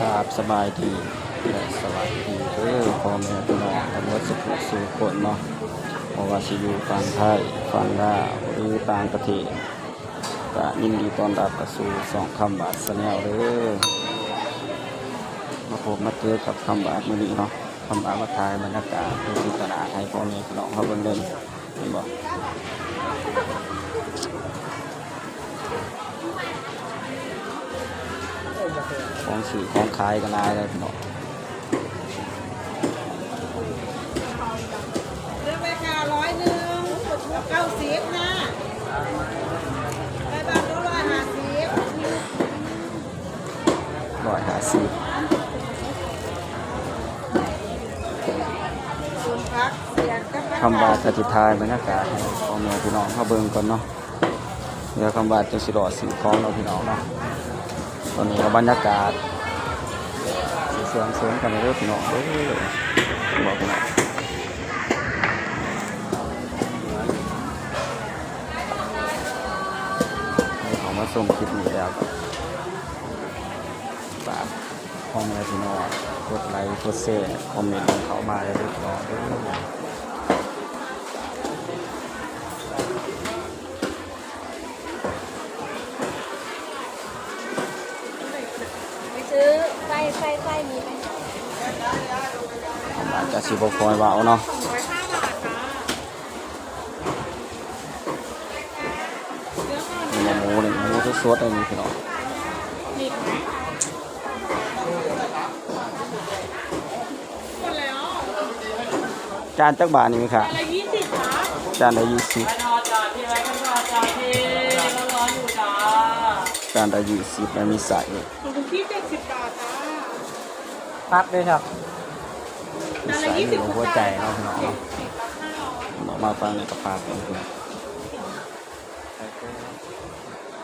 ครับสบายดีและสวัสดีเด้อพ่อแม่พี่น้องทั้งหมดสุขสู่คนเนาะเพราะว่าสิอยู่ฝั่งไทยฝั่งลาวหรือต่างประเทศก็ยินดีต้อนรับเข้าสู่สองคำบาทสแนลเด้อมาพบมาเจอกับคำบาทมื้อนี้เนาะคำบาทมาทายบรรยากาศที่ตลาดไทยพ่อแม่พี่น้องเขาเบิ่งเดินเห็นบ่ ของสื่อของขายกันนายเลยพี่น้องเลือกไปค่ะร้อยหนึ่งเก้าสิบนะไปบ้านร้อยห้าสิบร้อยห้าสิบส่วนพักเสียงกับคำบาทกติทายบรรยากาศให้พ่อแม่พี่น้องเขาเบิ่งก่อนเนาะเดี๋ยวคำบาทจะสิรอสื่อของเราพี่น้องเนาะ ตอนนี้บรรยากาศสีเสียสริมกันเลยพี่น้องเด้อบอกพี่น้องให้เขามาส่งคลิปนี้แล้วก็ฝากพ่อแม่พี่น้องกดไลค์กดแชร์คอมเมนต์ของเขามาเลยพี่น้องเด้อ อาจจะสิบคอยเบาเนาะสองร้อยห้าบาทค่ะมีหมูนี่หมูทุกสดเลยนี่พี่น้องมีไหมหมดแล้วจานจักบาทนี่มีค่ะอะไรยี่สิบคะจานละยี่สิบไปทอดจานที่ไว้ข้างนอกจานที่ร้อนๆอยู่จ้าจานละยี่สิบแล้วมีใส่ของคุณพี่เจ็ดสิบบาท จาพักด้วยครับมีใส่ในหัวใจเนาะพี่น้องเนาะมาฟังกระพากันเพื่อน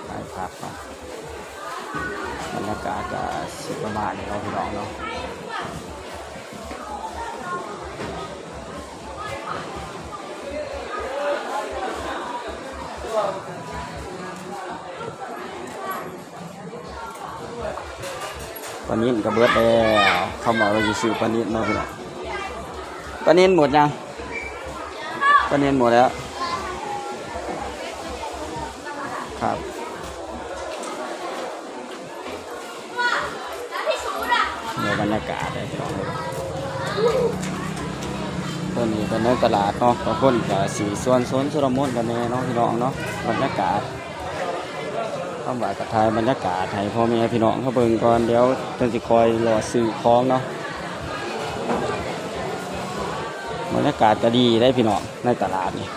ไปพักเนาะบรรยากาศจะสิประมาณนี้เนาะพี่น้องเนาะปลานิ่นกับเบิดแล้วเขาบอกว่าจะซื้อปลานิ่นเนาะพี่น้อง ปลานิ่นหมดยังปลานิ่นหมดแล้ว ครับเดี๋ยวบรรยากาศเลยพี่น้องตอนนี้เป็นในตลาดเนาะบางคนก็สีส่วนโซนสุรมุนกันแน่เนาะพี่น้องเนาะบรรยากาศข้าบ่ายกับทายบรรยากาศให้พ่อแม่พี่น้องเขาเบิ่งก่อนเดี๋ยวจนสิคอยรอซื้อของเนาะ บรรยากาศก็ดีได้พี่น้องในตลาดนี่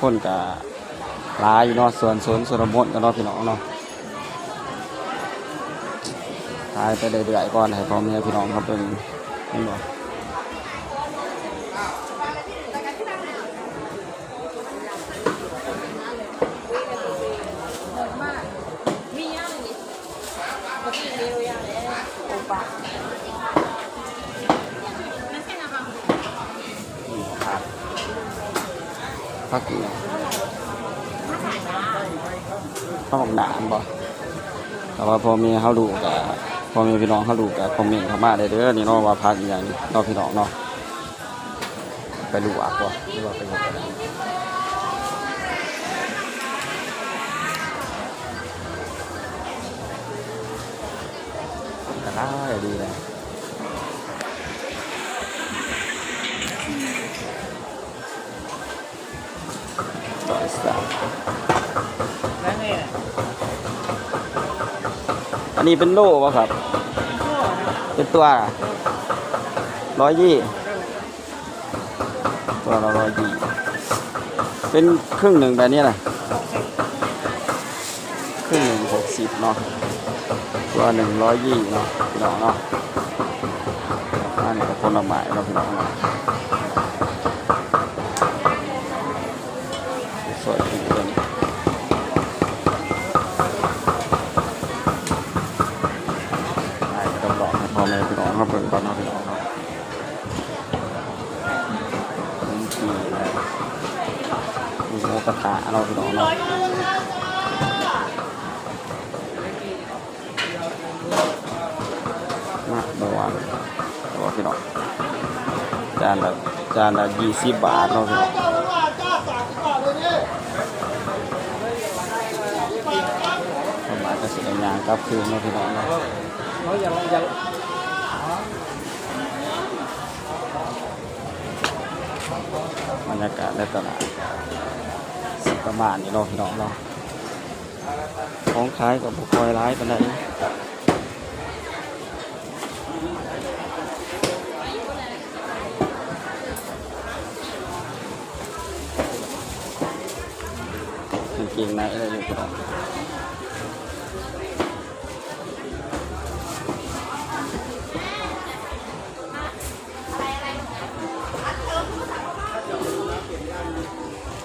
คนก็หลายอยู่เนาะส่วนโซนสุรมุนกันเนาะพี่น้องเนาะทายไปเรื่อยๆก่อนให้พ่อแม่พี่น้องเขาเบิ่งนี่เนาะมีย่างนี่ปกติมีโรย่างเลยโอ้ปะ พักเนี่ยข้าวหนามบ่แต่ว่าพอมีเขาดูกับพอมีพี่น้องเขาดูกับคอมเมนต์เขามาได้เด้อนี่เนาะว่าพักอย่างนี้เนาะพี่น้องเนาะไปดูอะบ่หรือว่าไปดอะไรก็ได้ดีเลย อันนี้เป็นโล่ป่ะครับ เป็นตัวร้อยยี่ตัวละร้อยยี่เป็นครึ่งหนึ่งแบบนี้แหละครึ่งหนึ่งหกสิบเนาะตัวหนึ่งร้อยยี่เนาะพี่น้องเนาะอันนี้ก็ผลไม้เนาะพี่น้องเนาะสวยจริงเลย ใช่ต้องบอกให้พ่อแม่พี่น้อง เปิดก่อนเนาะพี่น้องเนาะนี่คืออะไรมีโมกระทะเราะพี่น้องเนาะมากม่วนโอ้พี่น้องจานละจานละยี่สิบบาทเนาะพี่น้องประมาณก็สิได้ยางกลับคืนเนาะพี่น้องเนาะ เขาอย่ารรยากาศในตลาดประมาณนี้เนาะพี่น้องเนาะของขายกับบุคอยร้ายปานใดกางเกงในอะไรอยู่พี่น้อง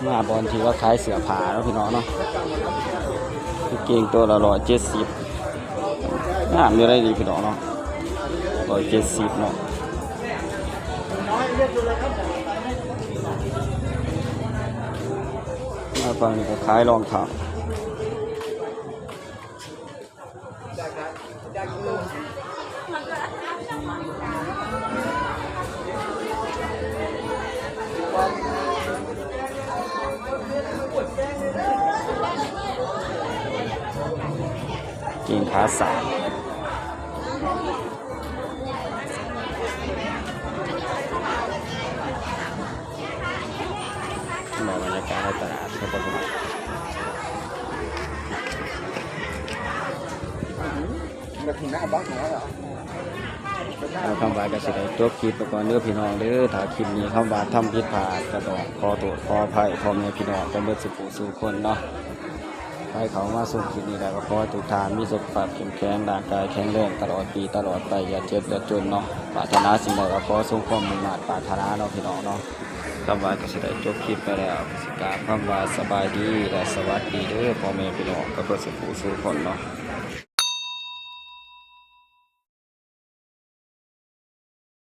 มาบอลที่ว่าขายเสือผาแล้วพี่น้องเนาะกางเกงตัวละร้อยเจ็ดสิบงามอยู่ได้ดีพี่น้องเนาะร้อยเจ็ดสิบเนาะมาฟังนี่ก็ขายรองเท้า กงขาสามมาบรรยากาศในตลาดครับผมแบบถึงหน้าบ้านเหรอเราคำว่าก็สิได้จบคลิปไปก่อนเด้อพี่น้องเด้อถ้าคลิปนี้คำว่าทำผิดพลาดก็ต้องขอโทษขออภัยพ่อแม่พี่น้องกันเบิดสุขสู่คนเนาะ ให้เขามาส่งคลิปนี้แล้วก็ขอทุกทานมีสุขภาพเข้มแข็งร่างกายแข็งแรงตลอดปีตลอดไปอย่าเจ็บอย่าจนเนาะปรารถนาสิ่งใดก็ขอสมความมุ่งมั่นปรารถนาเนาะพี่น้องเนาะคำว่าก็จะได้จบคลิปไปแล้วสิการคำว่าสบายดีและสวัสดีเด้อพ่อแม่พี่น้องกับเบิดสุขสุขคนเนาะ